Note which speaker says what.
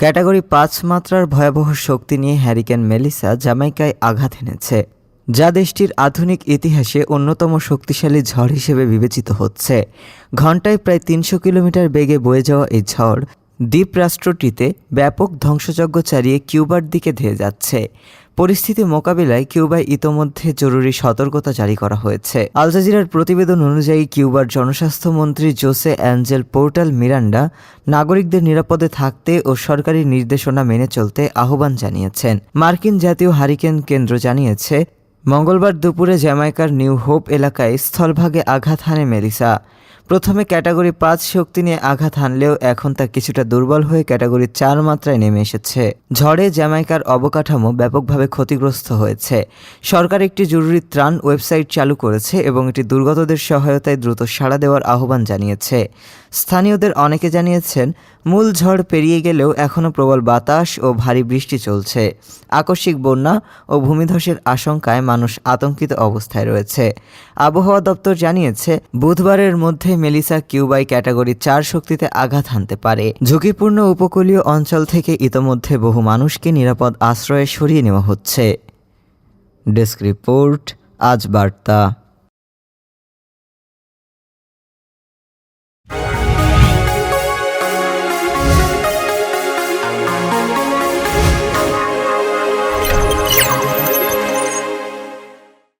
Speaker 1: Category পাঁচ মাত্রার ভয়াবহ শক্তি নিয়ে হ্যারিকেন মেলিসা জামাইকায় আঘাত এনেছে, যা দেশটির আধুনিক ইতিহাসে অন্যতম শক্তিশালী ঝড় হিসেবে বিবেচিত হচ্ছে। ঘন্টায় প্রায় তিনশো কিলোমিটার বেগে বয়ে যাওয়া এই ঝড় দ্বীপ রাষ্ট্রটিতে ব্যাপক ধ্বংসযজ্ঞ চালিয়ে কিউবার দিকে ধেয়ে যাচ্ছে। পরিস্থিতি মোকাবিলায় কিউবায় ইতোমধ্যে জরুরি সতর্কতা জারি করা হয়েছে। আল জাজিরার প্রতিবেদন অনুযায়ী কিউবার জনস্বাস্থ্যমন্ত্রী জোসে অ্যাঞ্জেল পোর্টাল মিরান্ডা নাগরিকদের নিরাপদে থাকতে ও সরকারি নির্দেশনা মেনে চলতে আহ্বান জানিয়েছেন। মার্কিন জাতীয় হারিকেন কেন্দ্র জানিয়েছে, মঙ্গলবার দুপুরে জ্যামাইকার নিউ হোপ এলাকায় স্থলভাগে আঘাত হানে মেলিসা। প্রথমে ক্যাটাগরি পাঁচ শক্তি নিয়ে আঘাত হানলেও এখন তা কিছুটা দুর্বল হয়ে ক্যাটাগরি চার মাত্রায় নেমে এসেছে। ঝড়ে জ্যামাইকার অবকাঠামো ব্যাপকভাবে ক্ষতিগ্রস্ত হয়েছে। সরকার একটি জরুরি ত্রাণ ওয়েবসাইট চালু করেছে এবং এটি দুর্গতদের সহায়তায় দ্রুত সাড়া দেওয়ার আহ্বান জানিয়েছে। স্থানীয়দের অনেকে জানিয়েছেন, মূল ঝড় পেরিয়ে গেলেও এখনও প্রবল বাতাস ও ভারী বৃষ্টি চলছে। আকস্মিক বন্যা ও ভূমিধসের আশঙ্কায় মানুষ আতঙ্কিত অবস্থায় রয়েছে। আবহাওয়া দপ্তর জানিয়েছে, বুধবারের মধ্যে মেলিসা কিউবাই ক্যাটাগরি চার শক্তিতে আঘাত হানতে পারে। ঝুঁকিপূর্ণ উপকূলীয় অঞ্চল থেকে ইতোমধ্যে বহু মানুষকে নিরাপদ আশ্রয়ে সরিয়ে নেওয়া হচ্ছে। ডেস্ক রিপোর্ট, আজ বার্তা।